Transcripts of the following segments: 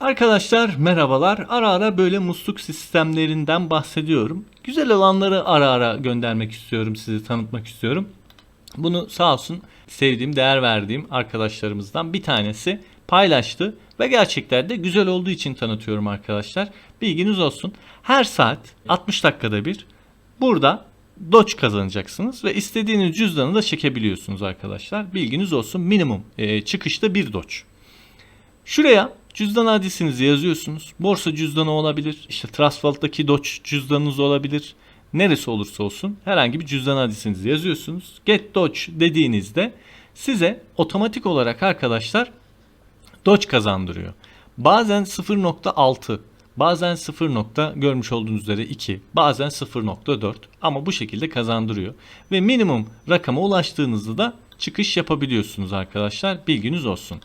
Arkadaşlar merhabalar. Ara ara böyle musluk sistemlerinden bahsediyorum. Güzel olanları ara ara göndermek istiyorum, sizi tanıtmak istiyorum. Bunu sağ olsun sevdiğim, değer verdiğim arkadaşlarımızdan bir tanesi paylaştı ve gerçekten de güzel olduğu için tanıtıyorum arkadaşlar. Bilginiz olsun. Her saat 60 dakikada bir burada Doge kazanacaksınız ve istediğiniz cüzdanı da çekebiliyorsunuz arkadaşlar. Bilginiz olsun. Minimum e, çıkışta bir Doge. Şuraya cüzdan adresinizi yazıyorsunuz. Borsa cüzdanı olabilir. İşte Trustwallet'taki Doge cüzdanınız olabilir. Neresi olursa olsun herhangi bir cüzdan adresinizi yazıyorsunuz. Get Doge dediğinizde size otomatik olarak arkadaşlar Doge kazandırıyor. Bazen 0.6, bazen 0. nokta görmüş olduğunuz üzere 2, bazen 0.4 ama bu şekilde kazandırıyor. Ve minimum rakama ulaştığınızda da çıkış yapabiliyorsunuz arkadaşlar. Bilginiz olsun.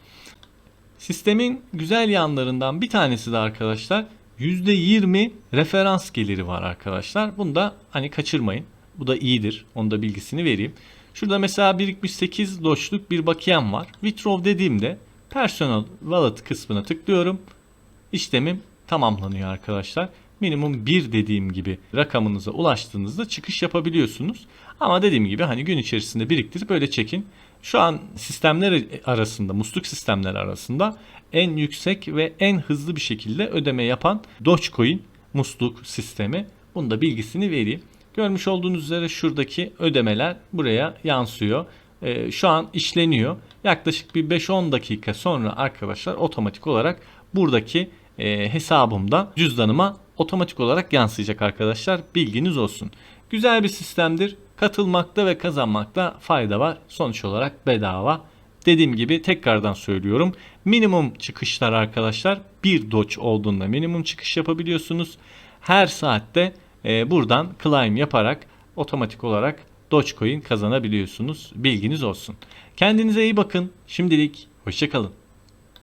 Sistemin güzel yanlarından bir tanesi de arkadaşlar %20 referans geliri var arkadaşlar. Bunu da hani kaçırmayın. Bu da iyidir. Onu da bilgisini vereyim. Şurada mesela birikmiş 8 doşluk bir bakiyem var. Withdraw dediğimde personal wallet kısmına tıklıyorum. İşlemim tamamlanıyor arkadaşlar. Minimum 1 dediğim gibi rakamınıza ulaştığınızda çıkış yapabiliyorsunuz. Ama dediğim gibi hani gün içerisinde biriktirip öyle çekin. Şu an sistemler arasında, musluk sistemleri arasında en yüksek ve en hızlı bir şekilde ödeme yapan Dogecoin musluk sistemi. Bunu da bilgisini vereyim. Görmüş olduğunuz üzere şuradaki ödemeler buraya yansıyor. Ee, şu an işleniyor. Yaklaşık bir 5-10 dakika sonra arkadaşlar otomatik olarak buradaki e, hesabımda cüzdanıma otomatik olarak yansıyacak arkadaşlar. Bilginiz olsun. Güzel bir sistemdir. Katılmakta ve kazanmakta fayda var. Sonuç olarak bedava. Dediğim gibi tekrardan söylüyorum. Minimum çıkışlar arkadaşlar bir Doge olduğunda minimum çıkış yapabiliyorsunuz. Her saatte e, buradan climb yaparak otomatik olarak Dogecoin kazanabiliyorsunuz. Bilginiz olsun. Kendinize iyi bakın. Şimdilik hoşçakalın.